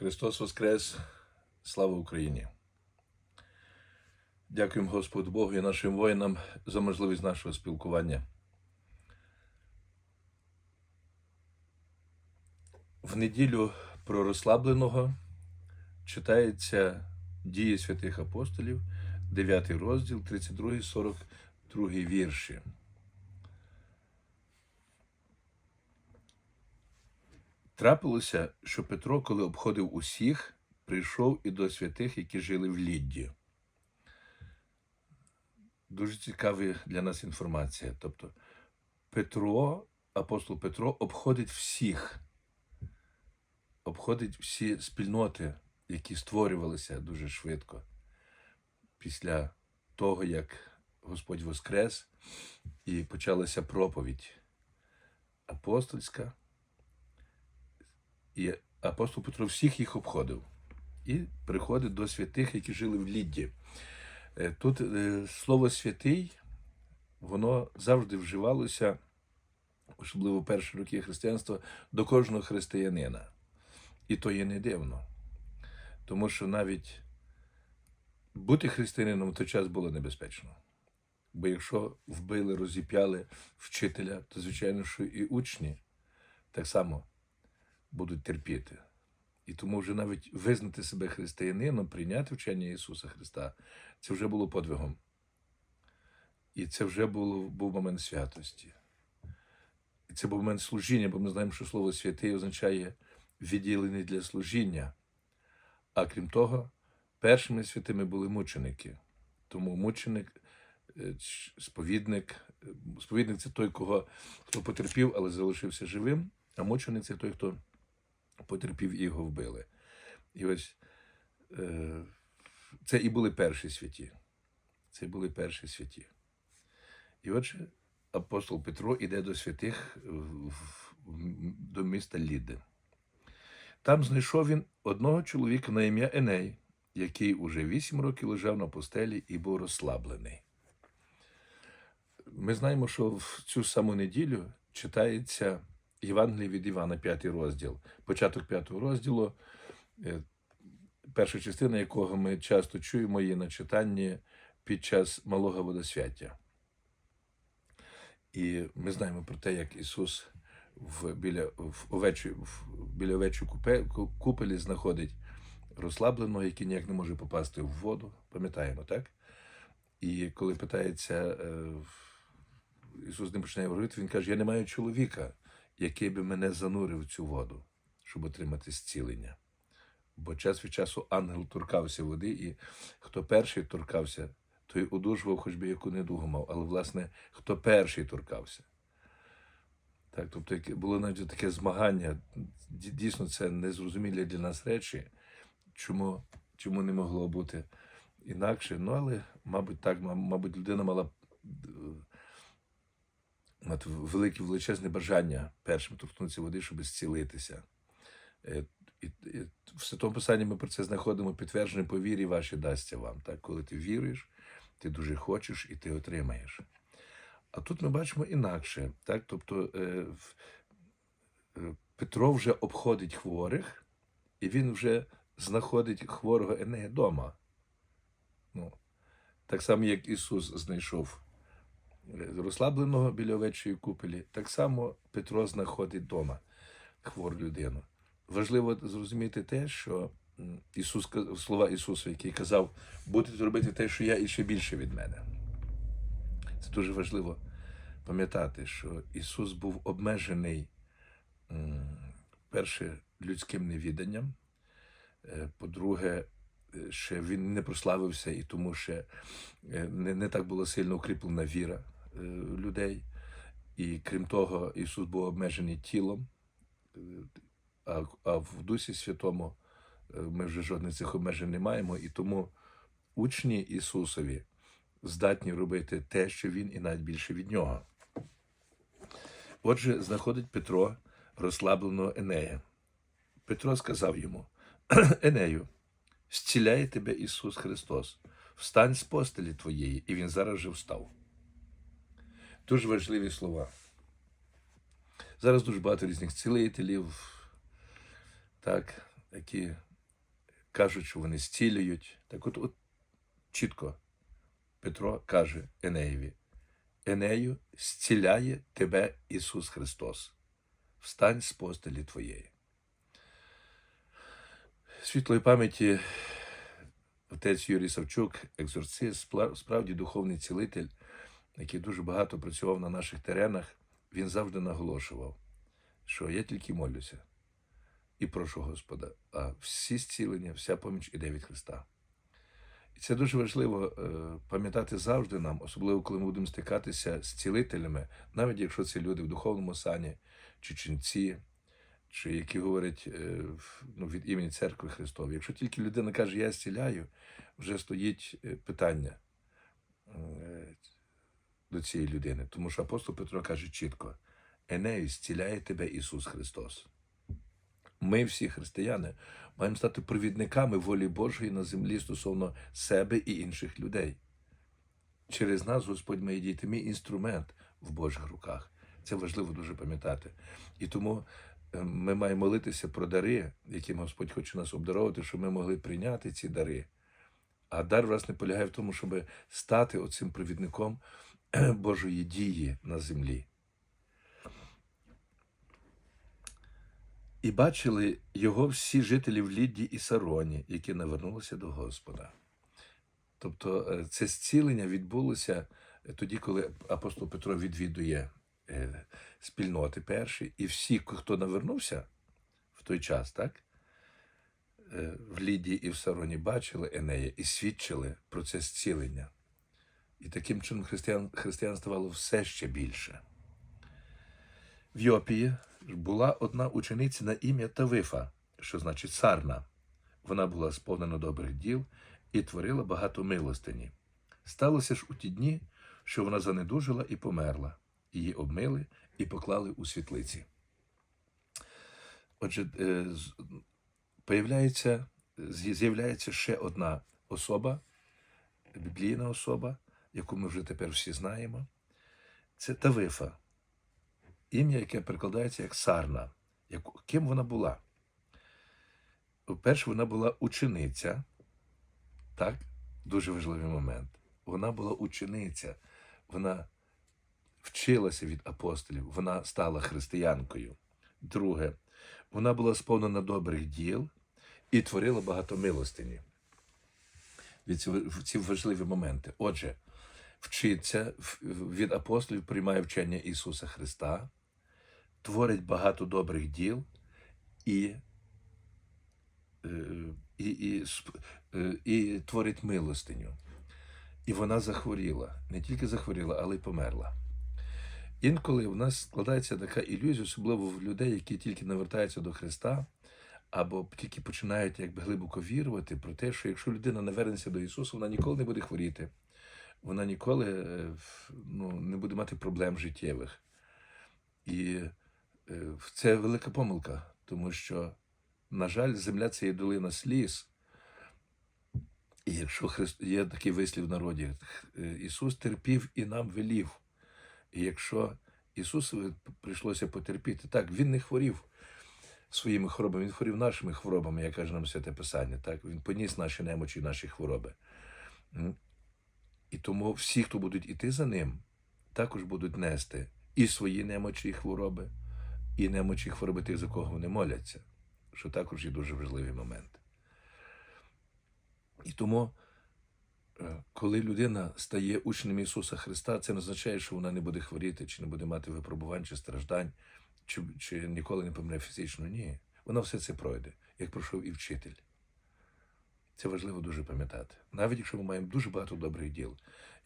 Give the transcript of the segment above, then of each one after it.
Христос Воскрес! Слава Україні! Дякуємо Господу Богу і нашим воїнам за можливість нашого спілкування. В неділю про розслабленого читається дії святих апостолів, 9 розділ, 32, 42 вірші. Трапилося, що Петро, коли обходив усіх, прийшов і до святих, які жили в Лідді. Дуже цікава для нас інформація. Тобто, Петро, апостол Петро, обходить всіх, обходить всі спільноти, які створювалися дуже швидко після того, як Господь Воскрес і почалася проповідь апостольська. І апостол Петро всіх їх обходив і приходить до святих, які жили в Лідді. Е, Тут е, слово святий, воно завжди вживалося, особливо в перші роки християнства, до кожного християнина. І то є не дивно. Тому що навіть бути християнином в той час було небезпечно. Бо якщо вбили, розіп'яли вчителя, то звичайно, що і учні так само будуть терпіти. І тому вже навіть визнати себе християнином, прийняти вчення Ісуса Христа, це вже було подвигом. І це вже було, був момент святості. І це був момент служіння, бо ми знаємо, що слово святий означає відділений для служіння. А крім того, першими святими були мученики. Тому мученик, е, сповідник, сповідник це той, кого, хто потерпів, але залишився живим, а мученик це той, хто потерпів і його вбили. І ось е, це і були перші святі. Це були перші святі. І отже, апостол Петро іде до святих до міста Ліди. Там знайшов він одного чоловіка на ім'я Еней, який уже вісім років лежав на постелі і був розслаблений. Ми знаємо, що в цю саму неділю читається Євангеліє від Івана, п'ятий розділ. Початок п'ятого розділу, е, перша частина якого ми часто чуємо її на читанні під час малого водосвяття. І ми знаємо про те, як Ісус в, біля, в овечі, в, біля овечої купе, купелі знаходить розслабленого, який ніяк не може попасти в воду. Пам'ятаємо, так? І коли питається, е, Ісус не починає говорити, Він каже: Я не маю чоловіка, який би мене занурив в цю воду, щоб отримати зцілення. Бо час від часу ангел торкався води, і хто перший торкався, той одужував, хоч би яку недугу мав. Але, власне, хто перший торкався. Так, тобто було навіть таке змагання. Дійсно, це незрозумілі для нас речі, чому, чому не могло бути інакше. Ну, але, мабуть, так, мабуть, людина мала мати велике величезне бажання першим торкнутися води, щоб зцілитися. Е, І, і в Святому Писанні ми про це знаходимо підтвердження по вірі ваші дасться вам. Так? Коли ти віруєш, ти дуже хочеш і ти отримаєш. А тут ми бачимо інакше. Так? Тобто е, е, Петро вже обходить хворих, і він вже знаходить хворого Енея вдома. Ну, так само, як Ісус знайшов розслабленого біля овечої купелі, так само Петро знаходить вдома хвору людину. Важливо зрозуміти те, що Ісус слова Ісуса, який казав, будете робити те, що я і ще більше від мене. Це дуже важливо пам'ятати, що Ісус був обмежений, перше, людським невіданням. Е, По-друге, ще він не прославився і тому ще е, не, не так була сильно укріплена віра е, людей. І крім того, Ісус був обмежений тілом, е, а, а в Дусі Святому ми вже жодних цих обмежень не маємо, і тому учні Ісусові здатні робити те, що Він, і навіть більше від нього. Отже, знаходить Петро розслабленого Енея. Петро сказав йому: Енею, зціляє тебе Ісус Христос, встань з постелі твоєї, і він зараз же встав. Дуже важливі слова. Зараз дуже багато різних цілителів, так, які кажуть, що вони зцілюють. Так от, от чітко Петро каже Енеєві: Енею, зціляє тебе Ісус Христос. Встань з постелі твоєї. Світлої пам'яті отець Юрій Савчук, екзорцист, справді духовний цілитель, який дуже багато працював на наших теренах, він завжди наголошував, що я тільки молюся і прошу Господа, а всі зцілення, вся поміч іде від Христа. І це дуже важливо е, пам'ятати завжди нам, особливо коли ми будемо стикатися з цілителями, навіть якщо це люди в духовному сані, чи чи які говорять е, ну, від імені церкви Христової. Якщо тільки людина каже, я зціляю, вже стоїть е, питання е, до цієї людини. Тому що апостол Петро каже чітко: Енею, зціляє тебе Ісус Христос. Ми, всі християни, маємо стати провідниками волі Божої на землі стосовно себе і інших людей. Через нас Господь має діяти мій інструмент в Божих руках. Це важливо дуже пам'ятати. І тому ми маємо молитися про дари, яким Господь хоче нас обдаровувати, щоб ми могли прийняти ці дари. А дар, власне, полягає в тому, щоб стати оцим провідником Божої дії на землі. І бачили його всі жителі в Лідді і Сароні, які навернулися до Господа. Тобто е, це зцілення відбулося е, тоді, коли апостол Петро відвідує е, спільноти перші, і всі, хто навернувся в той час, так, е, в Лідії і в Сароні бачили Енея і свідчили про це зцілення. І таким чином християн, християн ставало все ще більше. В Йопії була одна учениця на ім'я Тавифа, що значить сарна. Вона була сповнена добрих діл і творила багато милостині. Сталося ж у ті дні, що вона занедужила і померла. Її обмили і поклали у світлиці. Отже, е, появляється, з'являється ще одна особа, біблійна особа, яку ми вже тепер всі знаємо. Це Тавифа ім'я, яке перекладається як Сарна. Ким вона була? По-перше, вона була учениця. Так, дуже важливий момент. Вона була учениця, вона вчилася від апостолів, вона стала християнкою. Друге, вона була сповнена добрих діл і творила багато милостині. Ці, важливі моменти. Отже, вчиться від апостолів, приймає вчення Ісуса Христа, творить багато добрих діл і, е, і, і, е, і творить милостиню. І вона захворіла. Не тільки захворіла, але й померла. Інколи в нас складається така ілюзія, особливо в людей, які тільки навертаються до Христа, або тільки починають якби глибоко вірувати про те, що якщо людина не вернеться до Ісуса, вона ніколи не буде хворіти, вона ніколи е, ну, не буде мати проблем життєвих. І е, це велика помилка, тому що, на жаль, земля це є долина сліз. І якщо Христ... є такий вислів в народі, е, Ісус терпів і нам велів. І якщо Ісусу прийшлося потерпіти, так, Він не хворів своїми хворобами, Він хворів нашими хворобами, як каже нам Святе Писання. Так? Він поніс наші немочі наші хвороби. І тому всі, хто будуть іти за ним, також будуть нести і свої немочі і хвороби, і немочі і хвороби тих, за кого вони моляться, що також є дуже важливий момент. І тому, коли людина стає учнем Ісуса Христа, це не означає, що вона не буде хворіти, чи не буде мати випробувань чи страждань, чи, чи ніколи не помре фізично. Ні. Вона все це пройде, як пройшов і вчитель. Це важливо дуже пам'ятати. Навіть якщо ми маємо дуже багато добрих діл,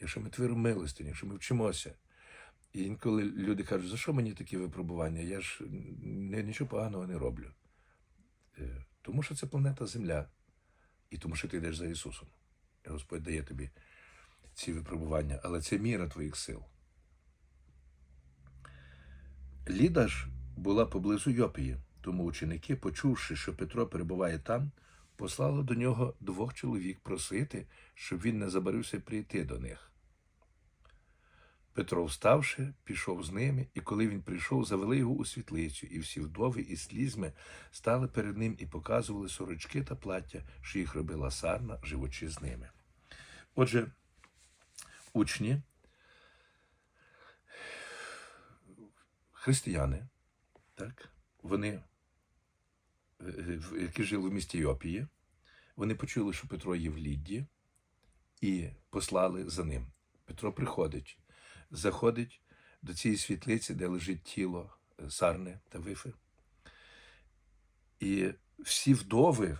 якщо ми творимо милостині, якщо ми вчимося. І інколи люди кажуть, за що мені такі випробування? Я ж нічого поганого не роблю. Е, Тому що це планета Земля. І тому що ти йдеш за Ісусом. Господь дає тобі ці випробування, але це міра твоїх сил. Ліда ж була поблизу Йопії, тому ученики, почувши, що Петро перебуває там, послали до нього двох чоловік просити, щоб він не забарився прийти до них. Петро, вставши, пішов з ними, і коли він прийшов, завели його у світлицю, і всі вдови із слізьми стали перед ним і показували сорочки та плаття, що їх робила сарна, живучи з ними. Отже, учні, християни, так, вони, е, е, які жили в місті Йопії, вони почули, що Петро є в Лідді, і послали за ним. Петро приходить, заходить до цієї світлиці, де лежить тіло е, Сарни та Вифи. І всі вдови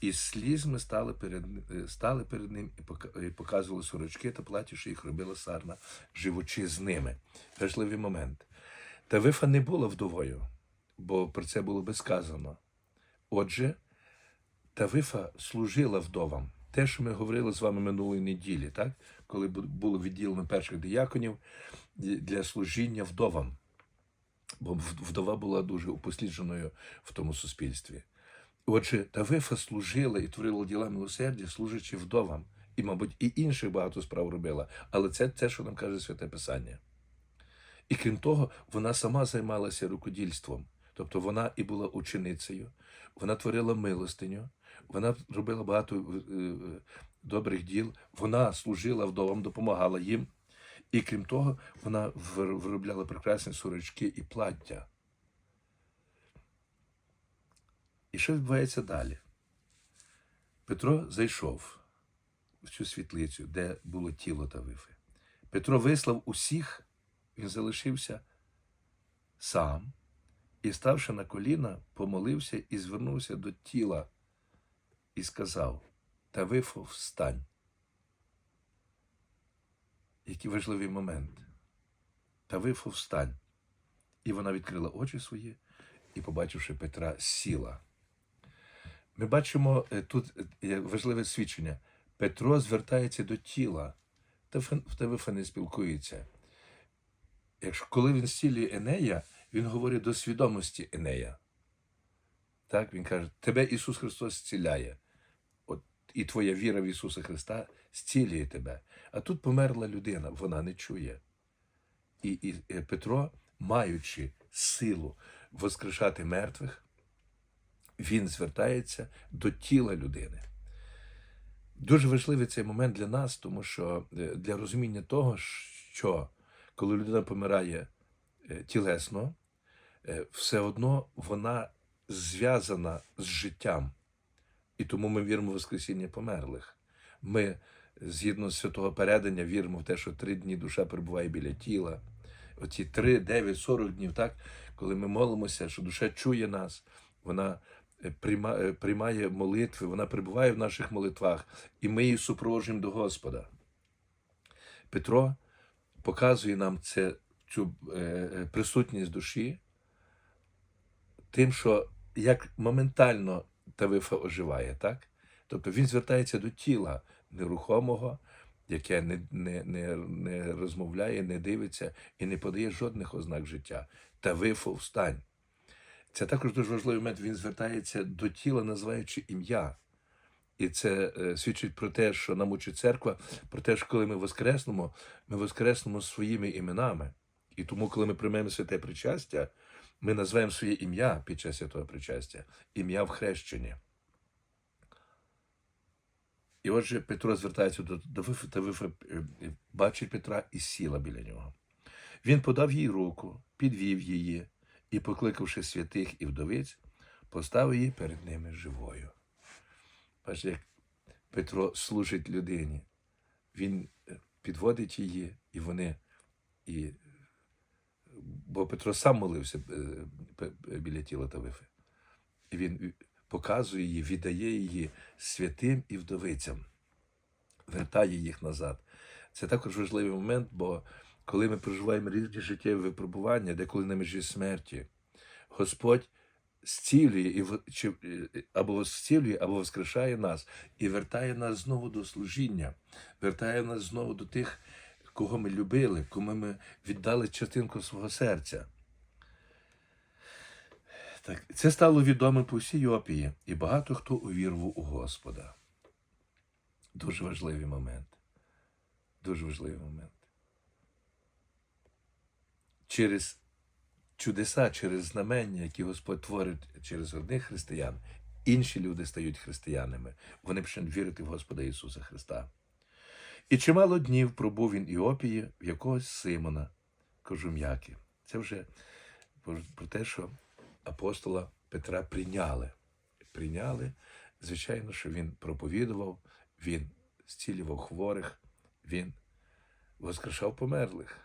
із слізьми стали перед, е, стали перед ним і показували сорочки та платі, що їх робила Сарна, живучи з ними. Важливий момент. Та Вифа не була вдовою, бо про це було би сказано. Отже, Тавифа служила вдовам. Те, що ми говорили з вами минулої неділі, так? коли було відділено перших дияконів для служіння вдовам. Бо вдова була дуже упослідженою в тому суспільстві. Отже, Тавифа служила і творила діла милосердя, служачи вдовам. І, мабуть, і інших багато справ робила. Але це те, що нам каже Святе Писання. І крім того, вона сама займалася рукодільством. Тобто вона і була ученицею, вона творила милостиню, вона робила багато е, е, добрих діл, вона служила вдовам, допомагала їм. І крім того, вона виробляла прекрасні сорочки і плаття. І що відбувається далі? Петро зайшов в цю світлицю, де було тіло Тавифи. Петро вислав усіх, він залишився сам і, ставши на коліна, помолився і звернувся до тіла і сказав: Тавифо, встань. Який важливий момент. Тавифо, встань. І вона відкрила очі свої і, побачивши Петра, сіла. Ми бачимо е, тут е, важливе свідчення. Петро звертається до тіла, Тавифа- Тавифа не спілкується. Якщо коли він зцілює Енея, він говорить до свідомості Енея. Так, він каже: Тебе Ісус Христос зціляє. І твоя віра в Ісуса Христа зцілює тебе. А тут померла людина, вона не чує. І, і е, Петро, маючи силу воскрешати мертвих, він звертається до тіла людини. Дуже важливий цей момент для нас, тому що е, для розуміння того, що коли людина помирає е, тілесно, все одно вона зв'язана з життям. І тому ми віримо в Воскресіння померлих. Ми, згідно з святого передання, віримо в те, що три дні душа перебуває біля тіла. Оці три, дев'ять, сорок днів, так, коли ми молимося, що душа чує нас, вона е, е, приймає молитви, вона перебуває в наших молитвах, і ми її супроводжуємо до Господа. Петро показує нам це, цю е, присутність душі, тим, що як моментально Тавифа оживає, так? Тобто він звертається до тіла нерухомого, яке не, не, не, не розмовляє, не дивиться і не подає жодних ознак життя. Тавифо, встань. Це також дуже важливий момент. Він звертається до тіла, називаючи ім'я. І це е, свідчить про те, що нам учить церква, про те, що коли ми воскреснемо, ми воскреснемо своїми іменами. І тому, коли ми приймемо святе причастя, ми називаємо своє ім'я під час святого причастя, ім'я в хрещенні. І отже, Петро звертається до, до Вифи, та Вифа е, е, бачить Петра і сіла біля нього. Він подав їй руку, підвів її і, покликавши святих і вдовиць, поставив її перед ними живою. Бачите, як Петро служить людині. Він е, підводить її, і вони. І... Бо Петро сам молився е, біля тіла Тавифи. І він показує її, віддає її святим і вдовицям, вертає їх назад. Це також важливий момент, бо коли ми проживаємо різні життєві випробування, деколи на межі смерті, Господь зцілює і е, або зцілює, або воскрешає нас і вертає нас знову до служіння, вертає нас знову до тих, кого ми любили, кому ми віддали частинку свого серця. Так, це стало відомо по всій Йопії, і багато хто увірував у Господа. Дуже важливий момент. Дуже важливий момент. через чудеса, через знамення, які Господь творить через одних християн, інші люди стають християнами. Вони почнуть вірити в Господа Ісуса Христа. І чимало днів пробув він Іопії в якогось Симона Кожум'яки. Це вже про те, що апостола Петра прийняли. Прийняли, звичайно, що він проповідував, він зцілював хворих, він воскрешав померлих.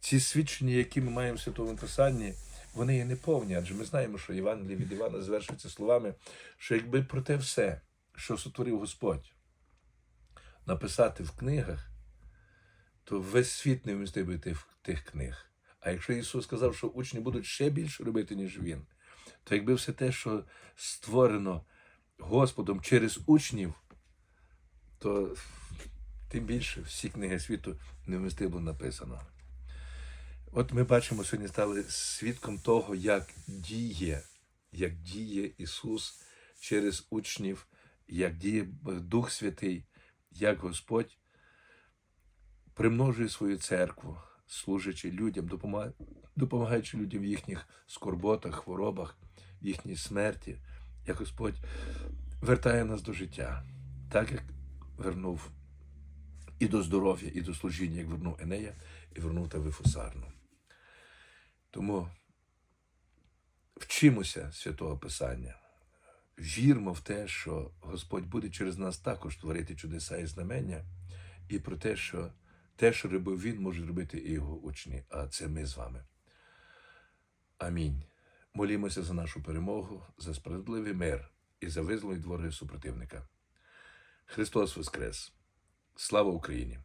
Ці свідчення, які ми маємо в Святому Писанні, вони є неповні, адже ми знаємо, що Євангеліє від Івана завершується словами, що якби про те все, що сотворив Господь, написати в книгах, то весь світ не вмістив би тих, книг. А якщо Ісус сказав, що учні будуть ще більше робити, ніж Він, то якби все те, що створено Господом через учнів, то тим більше всі книги світу не вмістив би написано. От ми бачимо, сьогодні стали свідком того, як діє, як діє Ісус через учнів, як діє Дух Святий, як Господь примножує свою церкву, служачи людям, допомагаючи людям в їхніх скорботах, хворобах, в їхній смерті, як Господь вертає нас до життя, так як вернув і до здоров'я, і до служіння, як вернув Енея, і вернув Тавифу Сарну. Тому вчимося святого Писання, вірмо в те, що Господь буде через нас також творити чудеса і знамення, і про те, що те, що робив Він, може робити і його учні, а це ми з вами. Амінь. Молімося за нашу перемогу, за справедливий мир і за визволення двори супротивника. Христос Воскрес! Слава Україні!